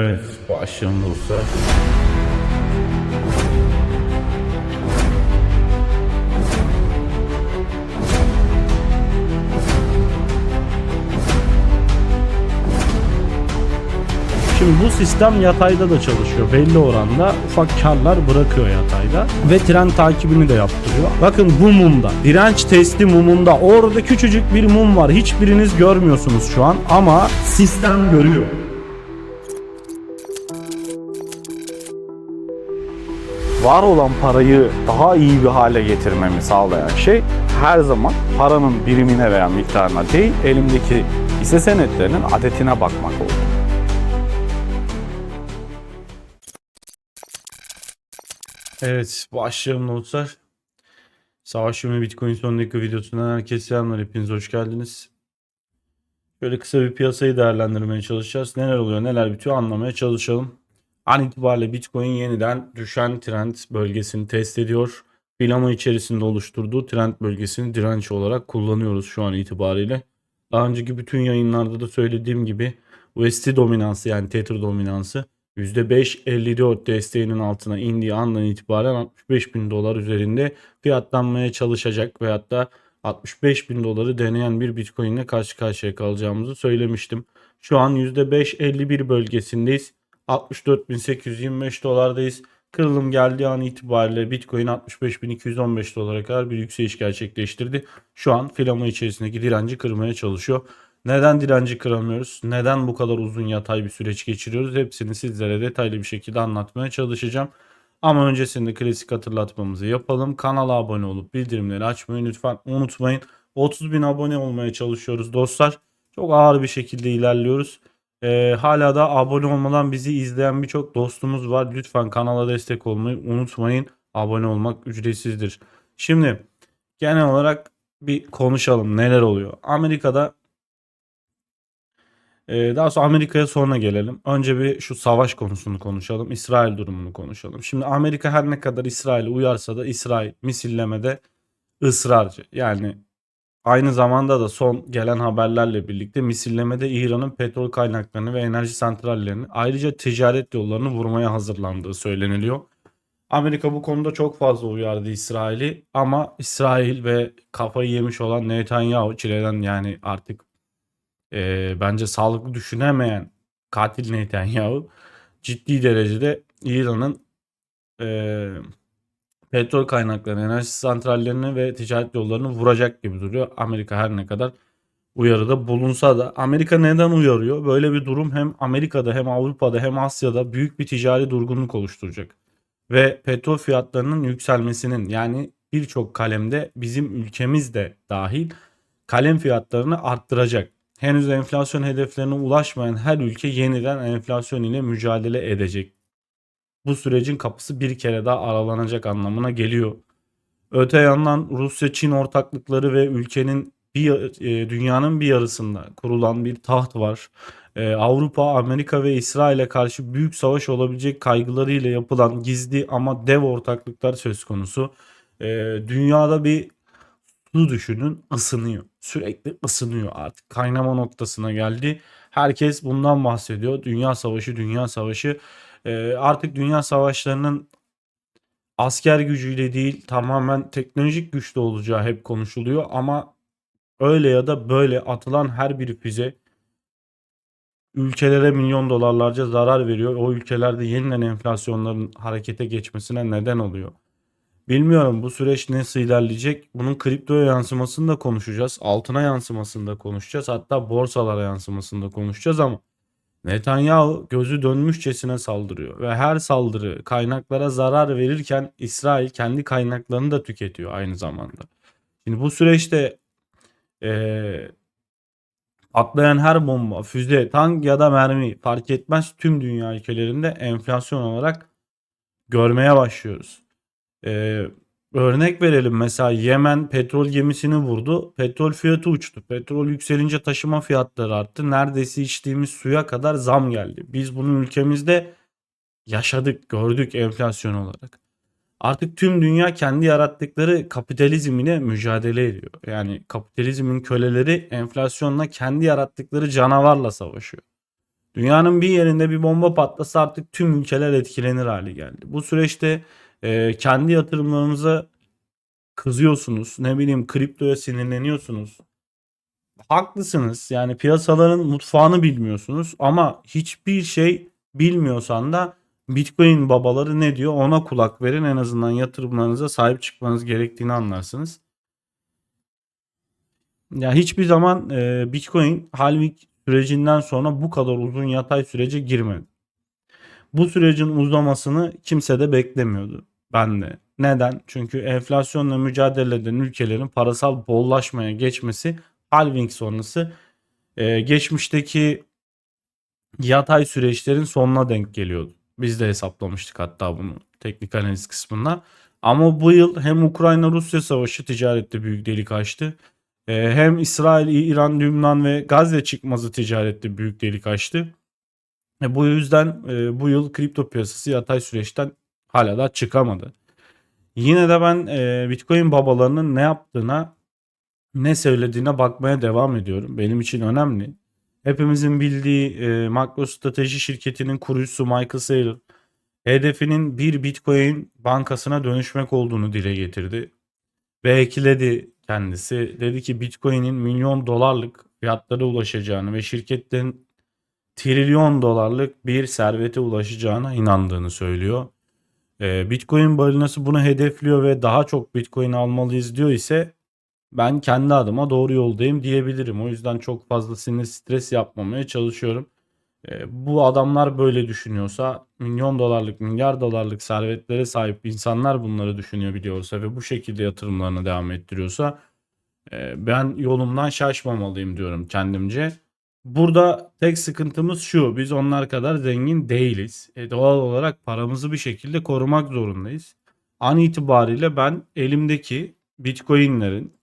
Evet, başlayalım dostlar. Şimdi bu sistem yatayda da çalışıyor. Belli oranda ufak karlar bırakıyor yatayda. Ve tren takibini de yaptırıyor. Bakın bu mumda. Direnç testi mumunda. Orada küçücük bir mum var. Hiçbiriniz görmüyorsunuz şu an. Ama sistem görüyor. Var olan parayı daha iyi bir hale getirmemi sağlayan şey her zaman paranın birimine veya miktarına değil elimdeki hisse senetlerinin adetine bakmak oldu. Evet başlayalım dostlar. Savaş Yönü Bitcoin son dakika videosundan herkese selamlar. Hepiniz hoş geldiniz. Böyle kısa bir piyasayı değerlendirmeye çalışacağız. Neler oluyor neler bitiyor anlamaya çalışalım. An itibariyle Bitcoin yeniden düşen trend bölgesini test ediyor. Filama içerisinde oluşturduğu trend bölgesini direnç olarak kullanıyoruz şu an itibariyle. Daha önceki bütün yayınlarda da söylediğim gibi USD dominansı yani Tether dominansı %5.54 desteğinin altına indiği andan itibaren 65 bin dolar üzerinde fiyatlanmaya çalışacak veyahut da 65 bin doları deneyen bir Bitcoin ile karşı karşıya kalacağımızı söylemiştim. Şu an %5.51 bölgesindeyiz. 64.825 dolardayız. Kırılım geldiği an itibariyle Bitcoin 65.215 dolara kadar bir yükseliş gerçekleştirdi. Şu an filama içerisindeki direnci kırmaya çalışıyor. Neden direnci kıramıyoruz? Neden bu kadar uzun yatay bir süreç geçiriyoruz? Hepsini sizlere detaylı bir şekilde anlatmaya çalışacağım. Ama öncesinde klasik hatırlatmamızı yapalım. Kanala abone olup bildirimleri açmayı lütfen unutmayın. 30 bin abone olmaya çalışıyoruz dostlar. Çok ağır bir şekilde ilerliyoruz. Ee, hala da abone olmadan bizi izleyen birçok dostumuz var. Lütfen kanala destek olmayı unutmayın. Abone olmak ücretsizdir. Şimdi genel olarak bir konuşalım neler oluyor. Amerika'da ee, daha sonra Amerika'ya sonra gelelim. Önce bir şu savaş konusunu konuşalım. İsrail durumunu konuşalım. Şimdi Amerika her ne kadar İsrail'e uyarsa da İsrail misillemede ısrarcı. Yani aynı zamanda da son gelen haberlerle birlikte misillemede İran'ın petrol kaynaklarını ve enerji santrallerini ayrıca ticaret yollarını vurmaya hazırlandığı söyleniliyor. Amerika bu konuda çok fazla uyardı İsrail'i ama İsrail ve kafayı yemiş olan Netanyahu çileden yani artık e, bence sağlıklı düşünemeyen katil Netanyahu ciddi derecede İran'ın e, petrol kaynaklarını, enerji santrallerini ve ticaret yollarını vuracak gibi duruyor. Amerika her ne kadar uyarıda bulunsa da Amerika neden uyarıyor? Böyle bir durum hem Amerika'da hem Avrupa'da hem Asya'da büyük bir ticari durgunluk oluşturacak. Ve petrol fiyatlarının yükselmesinin yani birçok kalemde bizim ülkemiz de dahil kalem fiyatlarını arttıracak. Henüz enflasyon hedeflerine ulaşmayan her ülke yeniden enflasyon ile mücadele edecek. Bu sürecin kapısı bir kere daha aralanacak anlamına geliyor. Öte yandan Rusya-Çin ortaklıkları ve ülkenin bir e, dünyanın bir yarısında kurulan bir taht var. E, Avrupa, Amerika ve İsrail'e karşı büyük savaş olabilecek kaygılarıyla yapılan gizli ama dev ortaklıklar söz konusu. E, dünyada bir su düşünün ısınıyor. Sürekli ısınıyor artık. Kaynama noktasına geldi. Herkes bundan bahsediyor. Dünya savaşı, dünya savaşı. Ee, artık dünya savaşlarının asker gücüyle değil tamamen teknolojik güçle olacağı hep konuşuluyor. Ama öyle ya da böyle atılan her bir füze ülkelere milyon dolarlarca zarar veriyor. O ülkelerde yeniden enflasyonların harekete geçmesine neden oluyor. Bilmiyorum bu süreç nasıl ilerleyecek. Bunun kriptoya yansımasını da konuşacağız. Altına yansımasını da konuşacağız. Hatta borsalara yansımasını da konuşacağız ama Netanyahu gözü dönmüşçesine saldırıyor. Ve her saldırı kaynaklara zarar verirken İsrail kendi kaynaklarını da tüketiyor aynı zamanda. Şimdi bu süreçte ee, atlayan her bomba, füze, tank ya da mermi fark etmez tüm dünya ülkelerinde enflasyon olarak görmeye başlıyoruz. Ee, örnek verelim mesela Yemen petrol gemisini vurdu. Petrol fiyatı uçtu. Petrol yükselince taşıma fiyatları arttı. Neredeyse içtiğimiz suya kadar zam geldi. Biz bunu ülkemizde yaşadık, gördük enflasyon olarak. Artık tüm dünya kendi yarattıkları kapitalizm ile mücadele ediyor. Yani kapitalizmin köleleri enflasyonla kendi yarattıkları canavarla savaşıyor. Dünyanın bir yerinde bir bomba patlasa artık tüm ülkeler etkilenir hale geldi. Bu süreçte e, kendi yatırımlarınıza kızıyorsunuz. Ne bileyim kriptoya sinirleniyorsunuz. Haklısınız. Yani piyasaların mutfağını bilmiyorsunuz ama hiçbir şey bilmiyorsan da Bitcoin babaları ne diyor ona kulak verin. En azından yatırımlarınıza sahip çıkmanız gerektiğini anlarsınız. Ya hiçbir zaman e, Bitcoin halving sürecinden sonra bu kadar uzun yatay sürece girmedi. Bu sürecin uzamasını kimse de beklemiyordu. Ben de. Neden? Çünkü enflasyonla mücadele eden ülkelerin parasal bollaşmaya geçmesi halving sonrası e, geçmişteki yatay süreçlerin sonuna denk geliyordu. Biz de hesaplamıştık hatta bunu teknik analiz kısmında. Ama bu yıl hem Ukrayna-Rusya savaşı ticarette büyük delik açtı. E, hem İsrail, İran, Lübnan ve Gazze çıkmazı ticarette büyük delik açtı. E, bu yüzden e, bu yıl kripto piyasası yatay süreçten hala da çıkamadı. Yine de ben e, Bitcoin babalarının ne yaptığına ne söylediğine bakmaya devam ediyorum. Benim için önemli. Hepimizin bildiği e, MicroStrateji şirketinin kurucusu Michael Saylor hedefinin bir Bitcoin bankasına dönüşmek olduğunu dile getirdi. Ve ekledi kendisi. Dedi ki Bitcoin'in milyon dolarlık fiyatlara ulaşacağını ve şirketin trilyon dolarlık bir servete ulaşacağına inandığını söylüyor. Ee, Bitcoin balinası bunu hedefliyor ve daha çok Bitcoin almalıyız diyor ise ben kendi adıma doğru yoldayım diyebilirim. O yüzden çok fazla sinir stres yapmamaya çalışıyorum. Ee, bu adamlar böyle düşünüyorsa milyon dolarlık, milyar dolarlık servetlere sahip insanlar bunları düşünüyor biliyorsa ve bu şekilde yatırımlarını devam ettiriyorsa e, ben yolumdan şaşmamalıyım diyorum kendimce. Burada tek sıkıntımız şu. Biz onlar kadar zengin değiliz. E, doğal olarak paramızı bir şekilde korumak zorundayız. An itibariyle ben elimdeki Bitcoin'lerin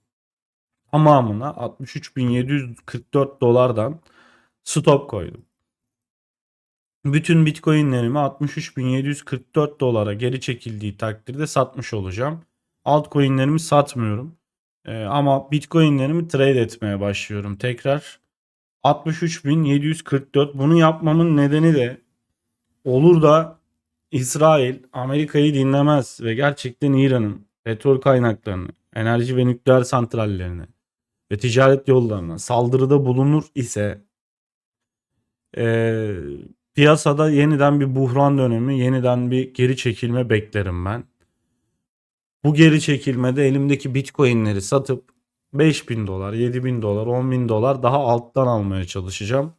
tamamına 63.744 dolardan stop koydum. Bütün Bitcoin'lerimi 63.744 dolara geri çekildiği takdirde satmış olacağım. Altcoin'lerimi satmıyorum. Ee, ama Bitcoin'lerimi trade etmeye başlıyorum tekrar. 63.744 bunu yapmamın nedeni de olur da İsrail Amerika'yı dinlemez ve gerçekten İran'ın petrol kaynaklarını, enerji ve nükleer santrallerine ve ticaret yollarına saldırıda bulunur ise e, piyasada yeniden bir buhran dönemi, yeniden bir geri çekilme beklerim ben. Bu geri çekilmede elimdeki bitcoinleri satıp 5000 dolar, 7000 dolar, 10.000 dolar daha alttan almaya çalışacağım.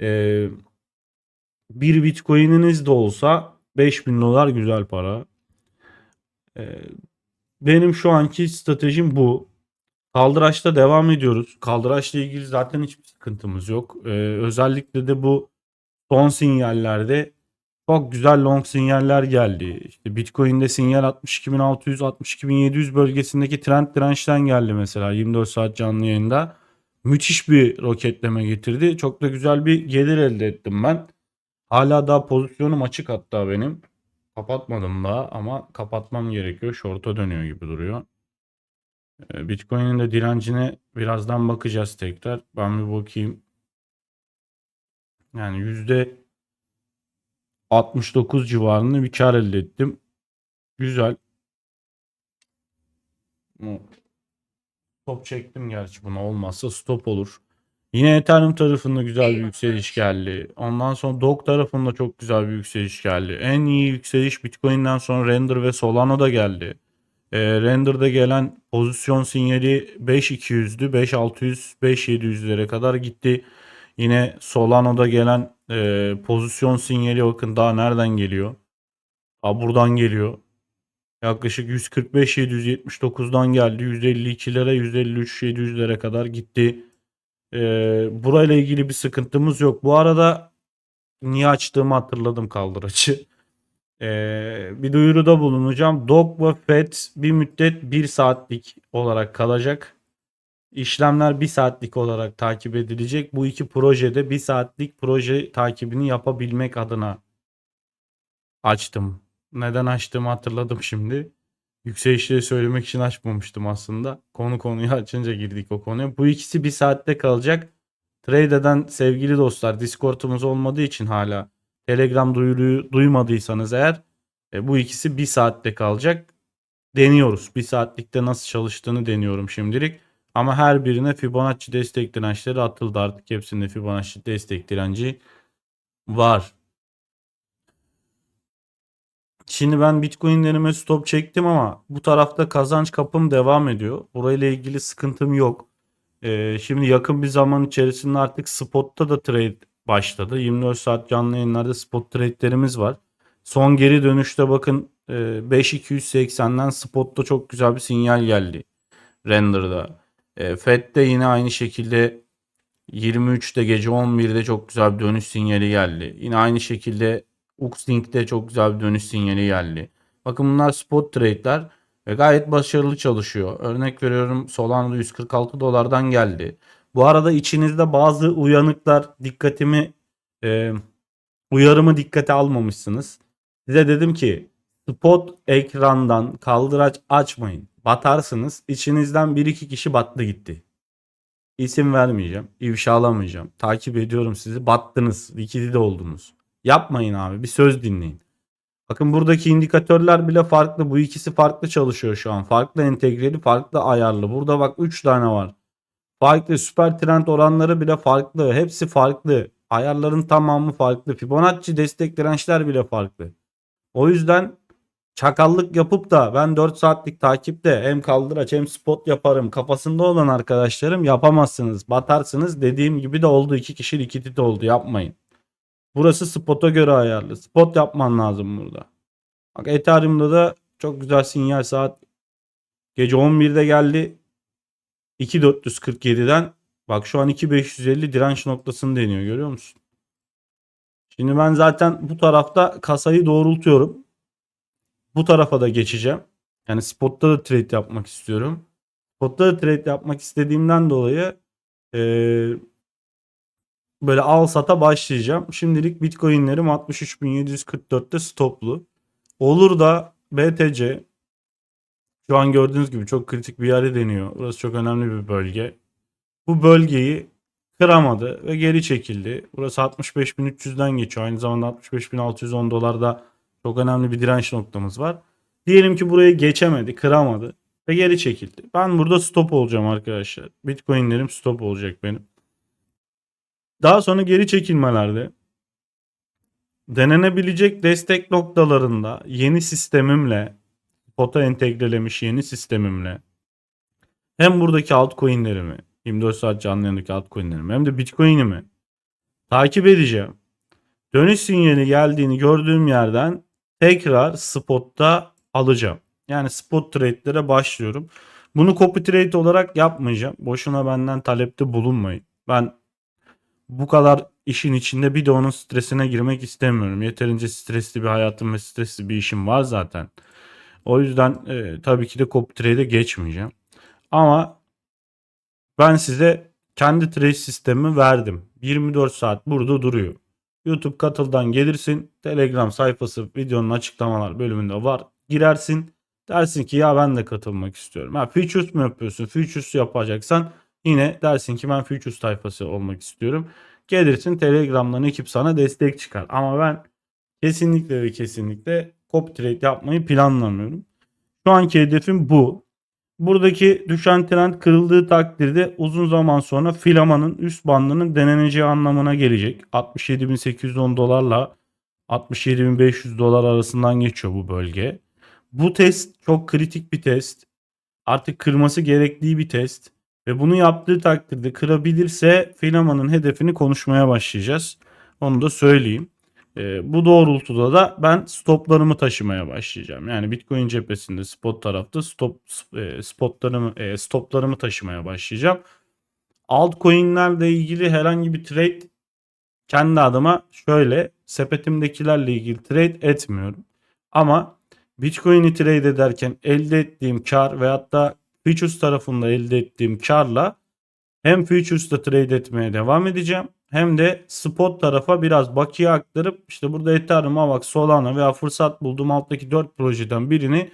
Ee, bir bitcoininiz de olsa 5000 dolar güzel para. Ee, benim şu anki stratejim bu. Kaldıraçta devam ediyoruz. Kaldıraçla ilgili zaten hiçbir sıkıntımız yok. Ee, özellikle de bu son sinyallerde çok güzel long sinyaller geldi. İşte Bitcoin'de sinyal 62.600 62.700 bölgesindeki trend dirençten geldi mesela 24 saat canlı yayında. Müthiş bir roketleme getirdi. Çok da güzel bir gelir elde ettim ben. Hala daha pozisyonum açık hatta benim. Kapatmadım daha ama kapatmam gerekiyor. Short'a dönüyor gibi duruyor. Ee, Bitcoin'in de direncine birazdan bakacağız tekrar. Ben bir bakayım. Yani yüzde 69 civarında bir kar elde ettim. Güzel. Stop çektim gerçi buna olmazsa stop olur. Yine Ethereum tarafında güzel bir yükseliş geldi. Ondan sonra Dog tarafında çok güzel bir yükseliş geldi. En iyi yükseliş Bitcoin'den sonra Render ve Solano'da geldi. E, Render'da gelen pozisyon sinyali 5200'dü. 5600, 5700'lere kadar gitti. Yine Solano'da gelen e, pozisyon sinyali bakın daha nereden geliyor? Ha buradan geliyor. Yaklaşık 145 779'dan geldi. 152'lere 153 700'lere kadar gitti. E, burayla ilgili bir sıkıntımız yok. Bu arada niye açtığımı hatırladım kaldıraçı. E, bir duyuruda bulunacağım. Dog ve Fed bir müddet 1 saatlik olarak kalacak. İşlemler 1 saatlik olarak takip edilecek. Bu iki projede 1 saatlik proje takibini yapabilmek adına açtım. Neden açtığımı hatırladım şimdi. Yükselişleri söylemek için açmamıştım aslında. Konu konuyu açınca girdik o konuya. Bu ikisi bir saatte kalacak. trade eden sevgili dostlar Discord'umuz olmadığı için hala Telegram duyuruyu duymadıysanız eğer e, bu ikisi bir saatte kalacak. Deniyoruz. Bir saatlikte nasıl çalıştığını deniyorum şimdilik. Ama her birine Fibonacci destek dirençleri atıldı artık. Hepsinde Fibonacci destek direnci var. Şimdi ben Bitcoin'lerime stop çektim ama bu tarafta kazanç kapım devam ediyor. Burayla ilgili sıkıntım yok. Ee, şimdi yakın bir zaman içerisinde artık spotta da trade başladı. 24 saat canlı yayınlarda spot trade'lerimiz var. Son geri dönüşte bakın e, 5280'den spotta çok güzel bir sinyal geldi. Render'da. E, Fed'de yine aynı şekilde 23'te gece 11'de çok güzel bir dönüş sinyali geldi. Yine aynı şekilde Uxlink'te çok güzel bir dönüş sinyali geldi. Bakın bunlar spot trade'ler ve gayet başarılı çalışıyor. Örnek veriyorum Solana 146 dolardan geldi. Bu arada içinizde bazı uyanıklar dikkatimi e, uyarımı dikkate almamışsınız. Size dedim ki spot ekrandan kaldıraç açmayın. Batarsınız. İçinizden bir iki kişi battı gitti. İsim vermeyeceğim. ifşalamayacağım. Takip ediyorum sizi. Battınız. Likidi de oldunuz. Yapmayın abi. Bir söz dinleyin. Bakın buradaki indikatörler bile farklı. Bu ikisi farklı çalışıyor şu an. Farklı entegreli, farklı ayarlı. Burada bak 3 tane var. Farklı süper trend oranları bile farklı. Hepsi farklı. Ayarların tamamı farklı. Fibonacci destek dirençler bile farklı. O yüzden çakallık yapıp da ben 4 saatlik takipte hem kaldıraç hem spot yaparım kafasında olan arkadaşlarım yapamazsınız. Batarsınız. Dediğim gibi de oldu. 2 kişi likidite oldu. Yapmayın. Burası spot'a göre ayarlı. Spot yapman lazım burada. Bak Ethereum'da da çok güzel sinyal saat gece 11'de geldi. 2447'den bak şu an 2550 direnç noktasını deniyor görüyor musun? Şimdi ben zaten bu tarafta kasayı doğrultuyorum. Bu tarafa da geçeceğim. Yani spotta da trade yapmak istiyorum. Spotta da trade yapmak istediğimden dolayı ee, böyle al sata başlayacağım. Şimdilik Bitcoin'lerim 63.744'te stoplu. Olur da BTC şu an gördüğünüz gibi çok kritik bir yere deniyor. Burası çok önemli bir bölge. Bu bölgeyi kıramadı ve geri çekildi. Burası 65.300'den geçiyor. Aynı zamanda 65.610 dolarda çok önemli bir direnç noktamız var. Diyelim ki burayı geçemedi, kıramadı ve geri çekildi. Ben burada stop olacağım arkadaşlar. Bitcoin'lerim stop olacak benim. Daha sonra geri çekilmelerde denenebilecek destek noktalarında yeni sistemimle spot'a entegrelemiş yeni sistemimle hem buradaki altcoin'lerimi 24 saat canlı yayındaki altcoin'lerimi hem de bitcoin'imi takip edeceğim. Dönüş sinyali geldiğini gördüğüm yerden tekrar spot'ta alacağım. Yani spot trade'lere başlıyorum. Bunu copy trade olarak yapmayacağım. Boşuna benden talepte bulunmayın. Ben bu kadar işin içinde bir de onun stresine girmek istemiyorum. Yeterince stresli bir hayatım ve stresli bir işim var zaten. O yüzden e, tabii ki de copy trade'e geçmeyeceğim. Ama ben size kendi trade sistemimi verdim. 24 saat burada duruyor. YouTube katıldan gelirsin. Telegram sayfası videonun açıklamalar bölümünde var. Girersin. Dersin ki ya ben de katılmak istiyorum. Ha futures mu yapıyorsun? Futures yapacaksan yine dersin ki ben futures sayfası olmak istiyorum. Gelirsin Telegram'dan ekip sana destek çıkar. Ama ben kesinlikle ve kesinlikle copy trade yapmayı planlamıyorum. Şu anki hedefim bu. Buradaki düşen trend kırıldığı takdirde uzun zaman sonra filamanın üst bandının deneneceği anlamına gelecek. 67.810 dolarla 67.500 dolar arasından geçiyor bu bölge. Bu test çok kritik bir test. Artık kırması gerektiği bir test. Ve bunu yaptığı takdirde kırabilirse filamanın hedefini konuşmaya başlayacağız. Onu da söyleyeyim. E, bu doğrultuda da ben stoplarımı taşımaya başlayacağım. Yani Bitcoin cephesinde spot tarafta stop e, spotlarımı e, stoplarımı taşımaya başlayacağım. Altcoin'lerle ilgili herhangi bir trade kendi adıma şöyle sepetimdekilerle ilgili trade etmiyorum. Ama Bitcoin'i trade ederken elde ettiğim kar veyahut da futures tarafında elde ettiğim karla hem futures'ta trade etmeye devam edeceğim hem de spot tarafa biraz bakiye aktarıp işte burada Ethereum, AVAX, Solana veya fırsat bulduğum alttaki 4 projeden birini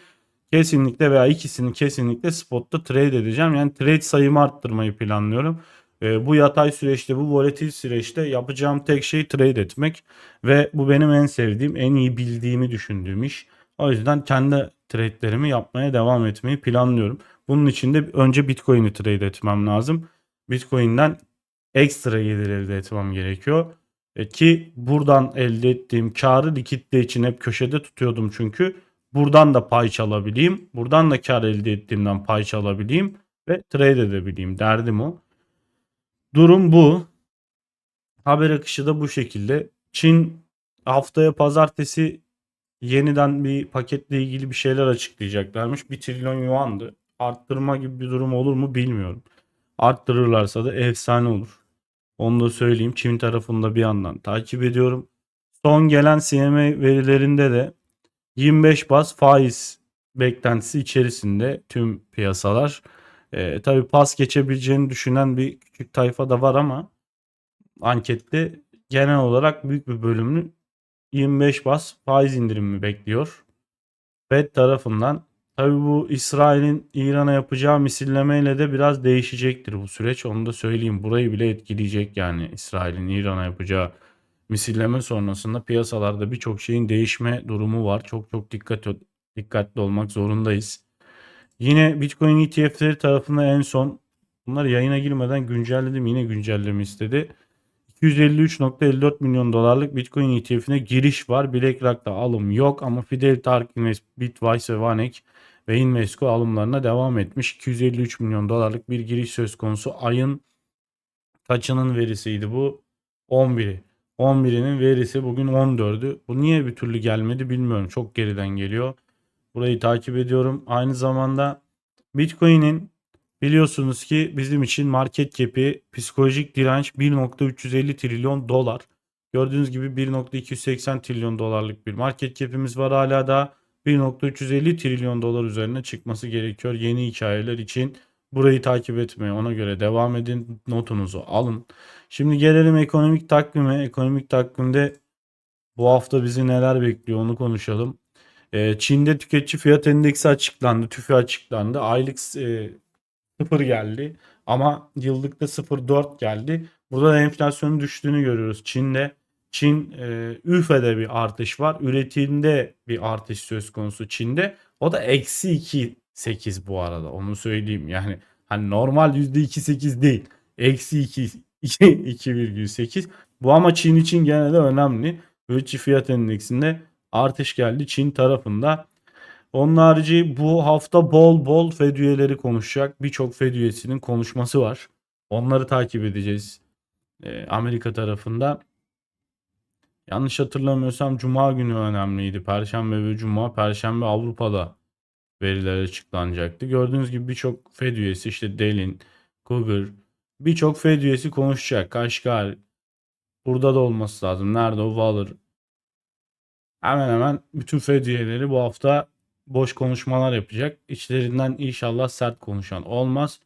kesinlikle veya ikisini kesinlikle spotta trade edeceğim. Yani trade sayımı arttırmayı planlıyorum. E, bu yatay süreçte, bu volatil süreçte yapacağım tek şey trade etmek ve bu benim en sevdiğim, en iyi bildiğimi düşündüğüm iş. O yüzden kendi trade'lerimi yapmaya devam etmeyi planlıyorum. Bunun için de önce Bitcoin'i trade etmem lazım. Bitcoin'den ekstra gelir elde etmem gerekiyor. E, ki buradan elde ettiğim karı likitte için hep köşede tutuyordum çünkü. Buradan da pay çalabileyim. Buradan da kar elde ettiğimden pay çalabileyim ve trade edebileyim. Derdim o. Durum bu. Haber akışı da bu şekilde. Çin haftaya pazartesi yeniden bir paketle ilgili bir şeyler açıklayacaklarmış. 1 trilyon yuandı. Arttırma gibi bir durum olur mu bilmiyorum. Arttırırlarsa da efsane olur. Onu da söyleyeyim. Çin tarafında bir yandan takip ediyorum. Son gelen CMA verilerinde de 25 bas faiz beklentisi içerisinde tüm piyasalar. Ee, tabii pas geçebileceğini düşünen bir küçük tayfa da var ama ankette genel olarak büyük bir bölümünü 25 bas faiz indirimi bekliyor. Fed tarafından. Tabii bu İsrail'in İran'a yapacağı misillemeyle de biraz değişecektir bu süreç. Onu da söyleyeyim. Burayı bile etkileyecek yani İsrail'in İran'a yapacağı misilleme sonrasında piyasalarda birçok şeyin değişme durumu var. Çok çok dikkat dikkatli olmak zorundayız. Yine Bitcoin ETF'leri tarafından en son bunlar yayına girmeden güncelledim. Yine güncelleme istedi. 253.54 milyon dolarlık Bitcoin ETF'ine giriş var. BlackRock'ta alım yok ama Fidelity Ark Bitwise ve Vanek ve Invesco alımlarına devam etmiş. 253 milyon dolarlık bir giriş söz konusu. Ayın kaçının verisiydi bu? 11'i. 11'inin verisi bugün 14'ü. Bu niye bir türlü gelmedi bilmiyorum. Çok geriden geliyor. Burayı takip ediyorum. Aynı zamanda Bitcoin'in biliyorsunuz ki bizim için market cap'i psikolojik direnç 1.350 trilyon dolar. Gördüğünüz gibi 1.280 trilyon dolarlık bir market cap'imiz var hala da 1.350 trilyon dolar üzerine çıkması gerekiyor yeni hikayeler için. Burayı takip etmeye ona göre devam edin. Notunuzu alın. Şimdi gelelim ekonomik takvime. Ekonomik takvimde bu hafta bizi neler bekliyor onu konuşalım. Ee, Çin'de tüketici fiyat endeksi açıklandı. TÜFE açıklandı. Aylık e, 0 geldi. Ama yıllıkta 0.4 geldi. Burada da enflasyonun düştüğünü görüyoruz. Çin'de Çin e, üfede bir artış var. Üretimde bir artış söz konusu Çin'de. O da eksi 2.8 bu arada. Onu söyleyeyim. Yani hani normal %2.8 değil. Eksi 2 2,8. Bu ama Çin için gene de önemli. Üretici fiyat endeksinde artış geldi Çin tarafında. Onun harici bu hafta bol bol Fed üyeleri konuşacak. Birçok Fed üyesinin konuşması var. Onları takip edeceğiz. Ee, Amerika tarafında. Yanlış hatırlamıyorsam Cuma günü önemliydi. Perşembe ve Cuma. Perşembe Avrupa'da veriler açıklanacaktı. Gördüğünüz gibi birçok Fed üyesi işte Delin, Cougar birçok Fed üyesi konuşacak. Kaşgar burada da olması lazım. Nerede o Waller? Hemen hemen bütün Fed üyeleri bu hafta boş konuşmalar yapacak. İçlerinden inşallah sert konuşan olmaz.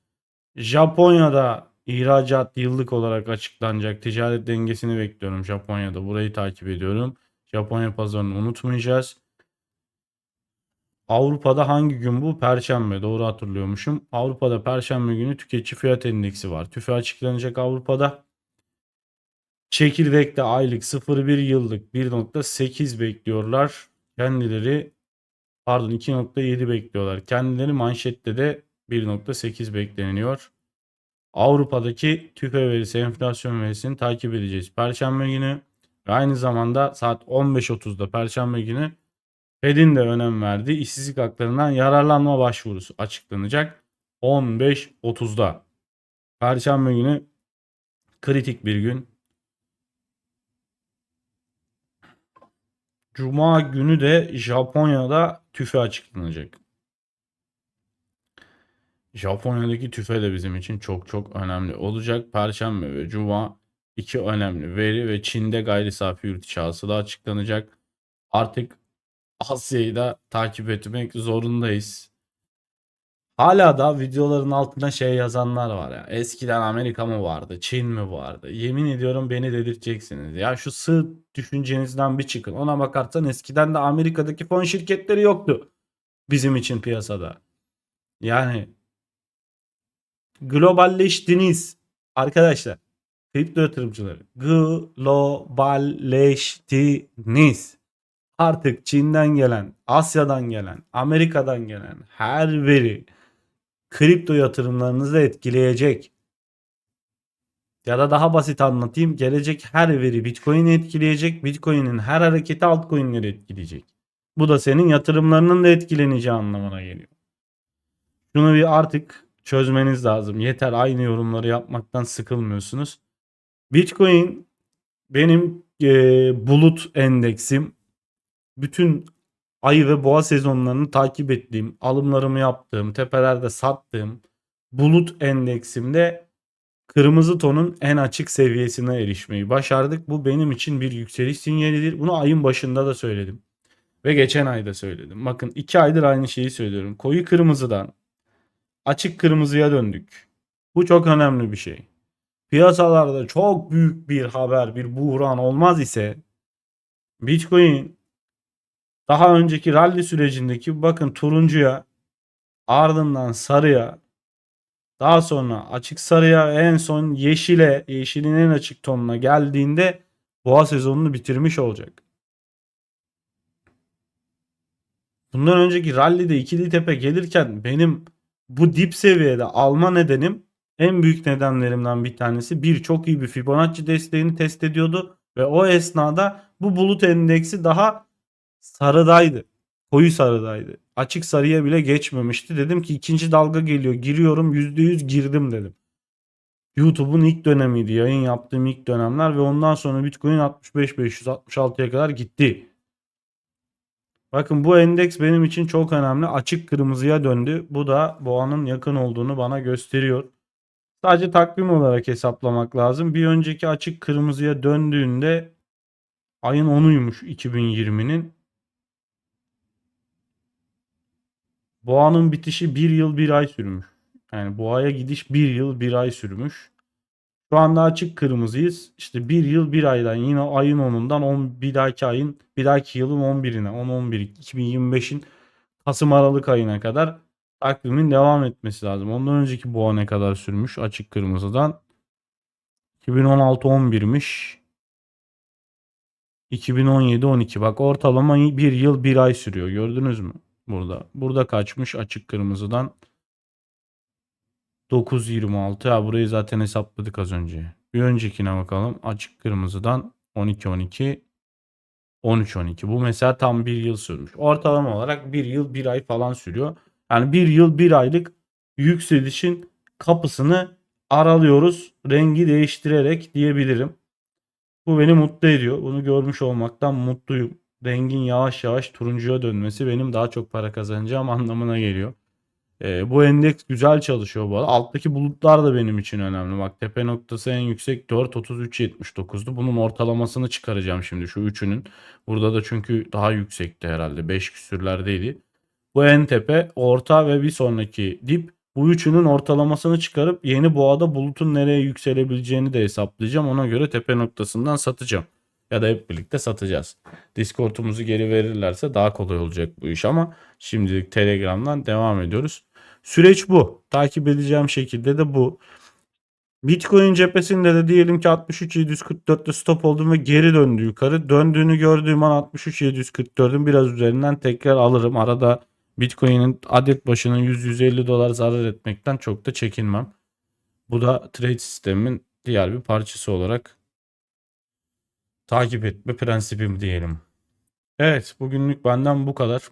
Japonya'da ihracat yıllık olarak açıklanacak. Ticaret dengesini bekliyorum Japonya'da. Burayı takip ediyorum. Japonya pazarını unutmayacağız. Avrupa'da hangi gün bu? Perşembe. Doğru hatırlıyormuşum. Avrupa'da Perşembe günü tüketici fiyat endeksi var. TÜFE açıklanacak Avrupa'da. Çekirdekte aylık 0.1 yıllık 1.8 bekliyorlar. Kendileri pardon 2.7 bekliyorlar. Kendileri manşette de 1.8 bekleniyor. Avrupa'daki TÜFE verisi, enflasyon verisini takip edeceğiz. Perşembe günü ve aynı zamanda saat 15.30'da Perşembe günü Fed'in de önem verdiği işsizlik haklarından yararlanma başvurusu açıklanacak. 15.30'da. Perşembe günü kritik bir gün. Cuma günü de Japonya'da tüfe açıklanacak. Japonya'daki tüfe de bizim için çok çok önemli olacak. Perşembe ve Cuma iki önemli veri ve Çin'de gayri safi yurt içi hasıla açıklanacak. Artık Asya'yı da takip etmek zorundayız. Hala da videoların altına şey yazanlar var ya. Eskiden Amerika mı vardı, Çin mi vardı? Yemin ediyorum beni dedirteceksiniz. Ya şu sığ düşüncenizden bir çıkın. Ona bakarsan eskiden de Amerika'daki fon şirketleri yoktu. Bizim için piyasada. Yani globalleştiniz. Arkadaşlar kripto yatırımcıları globalleştiniz. Artık Çin'den gelen, Asya'dan gelen, Amerika'dan gelen her veri kripto yatırımlarınızı etkileyecek. Ya da daha basit anlatayım. Gelecek her veri Bitcoin'i etkileyecek. Bitcoin'in her hareketi altcoin'leri etkileyecek. Bu da senin yatırımlarının da etkileneceği anlamına geliyor. Şunu bir artık çözmeniz lazım. Yeter aynı yorumları yapmaktan sıkılmıyorsunuz. Bitcoin benim e, bulut endeksim. Bütün ayı ve boğa sezonlarını takip ettiğim, alımlarımı yaptığım, tepelerde sattığım bulut endeksimde kırmızı tonun en açık seviyesine erişmeyi başardık. Bu benim için bir yükseliş sinyalidir. Bunu ayın başında da söyledim. Ve geçen ayda söyledim. Bakın iki aydır aynı şeyi söylüyorum. Koyu kırmızıdan açık kırmızıya döndük. Bu çok önemli bir şey. Piyasalarda çok büyük bir haber, bir buhran olmaz ise Bitcoin daha önceki rally sürecindeki bakın turuncuya ardından sarıya daha sonra açık sarıya en son yeşile yeşilin en açık tonuna geldiğinde boğa sezonunu bitirmiş olacak. Bundan önceki rally'de ikili tepe gelirken benim bu dip seviyede alma nedenim en büyük nedenlerimden bir tanesi bir çok iyi bir Fibonacci desteğini test ediyordu ve o esnada bu bulut endeksi daha sarıdaydı. Koyu sarıdaydı. Açık sarıya bile geçmemişti. Dedim ki ikinci dalga geliyor. Giriyorum %100 girdim dedim. YouTube'un ilk dönemiydi. Yayın yaptığım ilk dönemler ve ondan sonra Bitcoin 65-566'ya kadar gitti. Bakın bu endeks benim için çok önemli. Açık kırmızıya döndü. Bu da boğanın yakın olduğunu bana gösteriyor. Sadece takvim olarak hesaplamak lazım. Bir önceki açık kırmızıya döndüğünde ayın 10'uymuş 2020'nin. Boğanın bitişi bir yıl bir ay sürmüş. Yani boğaya gidiş bir yıl bir ay sürmüş. Şu anda açık kırmızıyız. İşte bir yıl bir aydan yine ayın 10'undan 10, bir dahaki ayın bir dahaki yılın 11'ine 10-11 2025'in Kasım Aralık ayına kadar takvimin devam etmesi lazım. Ondan önceki boğa ne kadar sürmüş açık kırmızıdan? 2016-11'miş. 2017-12 bak ortalama bir yıl bir ay sürüyor gördünüz mü? Burada. Burada kaçmış açık kırmızıdan. 9.26. Ha burayı zaten hesapladık az önce. Bir öncekine bakalım. Açık kırmızıdan 12-12. 13-12. Bu mesela tam bir yıl sürmüş. Ortalama olarak bir yıl bir ay falan sürüyor. Yani bir yıl bir aylık yükselişin kapısını aralıyoruz. Rengi değiştirerek diyebilirim. Bu beni mutlu ediyor. Bunu görmüş olmaktan mutluyum. Rengin yavaş yavaş turuncuya dönmesi benim daha çok para kazanacağım anlamına geliyor. Ee, bu endeks güzel çalışıyor bu arada. Alttaki bulutlar da benim için önemli. Bak tepe noktası en yüksek 4.33.79'du. Bunun ortalamasını çıkaracağım şimdi şu üçünün. Burada da çünkü daha yüksekti herhalde. 5 küsürlerdeydi. Bu en tepe, orta ve bir sonraki dip. Bu üçünün ortalamasını çıkarıp yeni boğada bulutun nereye yükselebileceğini de hesaplayacağım. Ona göre tepe noktasından satacağım. Ya da hep birlikte satacağız. Discord'umuzu geri verirlerse daha kolay olacak bu iş ama şimdilik Telegram'dan devam ediyoruz. Süreç bu. Takip edeceğim şekilde de bu. Bitcoin cephesinde de diyelim ki 63.744'te stop oldum ve geri döndü yukarı. Döndüğünü gördüğüm an 63.744'ün biraz üzerinden tekrar alırım. Arada Bitcoin'in adet başına 100-150 dolar zarar etmekten çok da çekinmem. Bu da trade sistemin diğer bir parçası olarak takip etme prensibim diyelim. Evet bugünlük benden bu kadar.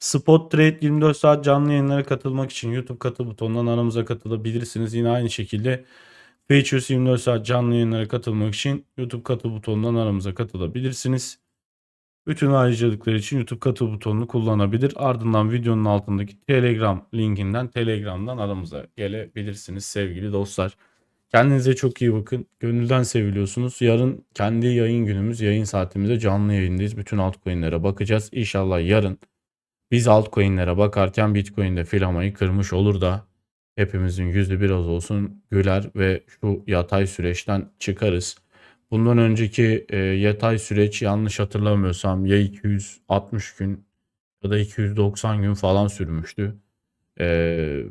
Spot Trade 24 saat canlı yayınlara katılmak için YouTube katıl butonundan aramıza katılabilirsiniz. Yine aynı şekilde Features 24 saat canlı yayınlara katılmak için YouTube katıl butonundan aramıza katılabilirsiniz. Bütün ayrıcalıklar için YouTube katıl butonunu kullanabilir. Ardından videonun altındaki Telegram linkinden Telegram'dan aramıza gelebilirsiniz sevgili dostlar. Kendinize çok iyi bakın. Gönülden seviliyorsunuz. Yarın kendi yayın günümüz, yayın saatimizde canlı yayındayız. Bütün altcoin'lere bakacağız. İnşallah yarın biz altcoin'lere bakarken Bitcoin'de filamayı kırmış olur da hepimizin yüzü biraz olsun güler ve şu yatay süreçten çıkarız. Bundan önceki e, yatay süreç yanlış hatırlamıyorsam ya 260 gün ya da 290 gün falan sürmüştü. E,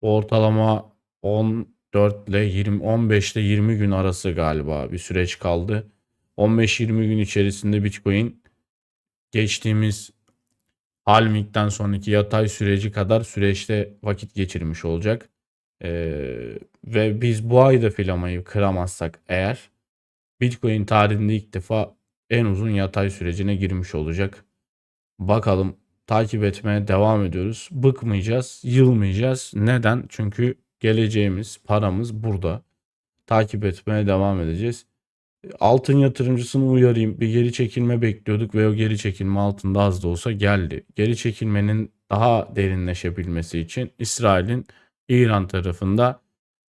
ortalama 10 4 ile 20 15 ile 20 gün arası galiba bir süreç kaldı. 15-20 gün içerisinde Bitcoin geçtiğimiz halvingden sonraki yatay süreci kadar süreçte vakit geçirmiş olacak. Ee, ve biz bu ayda filamayı kıramazsak eğer Bitcoin tarihinde ilk defa en uzun yatay sürecine girmiş olacak. Bakalım takip etmeye devam ediyoruz. Bıkmayacağız, yılmayacağız. Neden? Çünkü geleceğimiz, paramız burada. Takip etmeye devam edeceğiz. Altın yatırımcısını uyarayım. Bir geri çekilme bekliyorduk ve o geri çekilme altında az da olsa geldi. Geri çekilmenin daha derinleşebilmesi için İsrail'in İran tarafında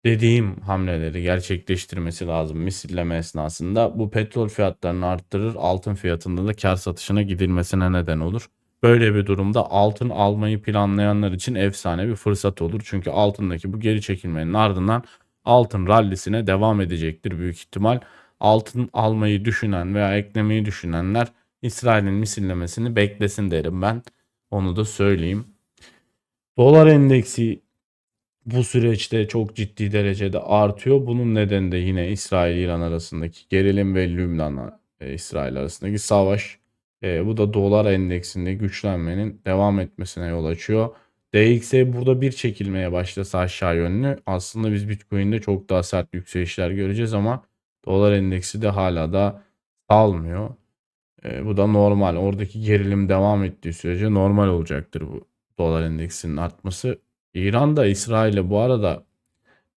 dediğim hamleleri gerçekleştirmesi lazım misilleme esnasında. Bu petrol fiyatlarını arttırır, altın fiyatında da kar satışına gidilmesine neden olur. Böyle bir durumda altın almayı planlayanlar için efsane bir fırsat olur. Çünkü altındaki bu geri çekilmenin ardından altın rallisine devam edecektir büyük ihtimal. Altın almayı düşünen veya eklemeyi düşünenler İsrail'in misillemesini beklesin derim ben. Onu da söyleyeyim. Dolar endeksi bu süreçte çok ciddi derecede artıyor. Bunun nedeni de yine İsrail-İran arasındaki gerilim ve Lübnan e, İsrail arasındaki savaş. E, bu da dolar endeksinde güçlenmenin devam etmesine yol açıyor. DXY burada bir çekilmeye başlasa aşağı yönlü aslında biz Bitcoin'de çok daha sert yükselişler göreceğiz ama dolar endeksi de hala da salmıyor. E, bu da normal. Oradaki gerilim devam ettiği sürece normal olacaktır bu dolar endeksinin artması. İran da İsrail'e bu arada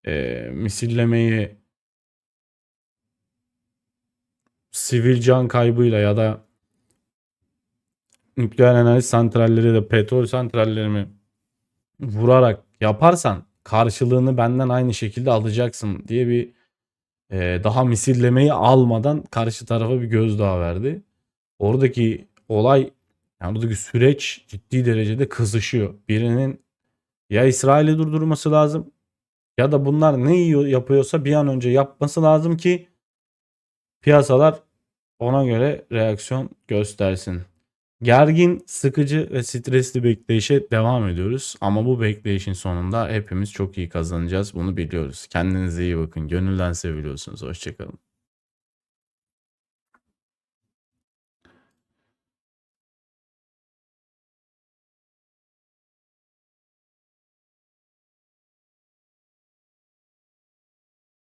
e, misillemeyi sivil can kaybıyla ya da nükleer enerji santralleri de petrol santrallerimi vurarak yaparsan karşılığını benden aynı şekilde alacaksın diye bir e, daha misillemeyi almadan karşı tarafa bir gözdağı verdi. Oradaki olay yani buradaki süreç ciddi derecede kızışıyor. Birinin ya İsrail'i durdurması lazım ya da bunlar ne yapıyorsa bir an önce yapması lazım ki piyasalar ona göre reaksiyon göstersin. Gergin, sıkıcı ve stresli bekleyişe devam ediyoruz. Ama bu bekleyişin sonunda hepimiz çok iyi kazanacağız. Bunu biliyoruz. Kendinize iyi bakın. Gönülden seviliyorsunuz. Hoşçakalın.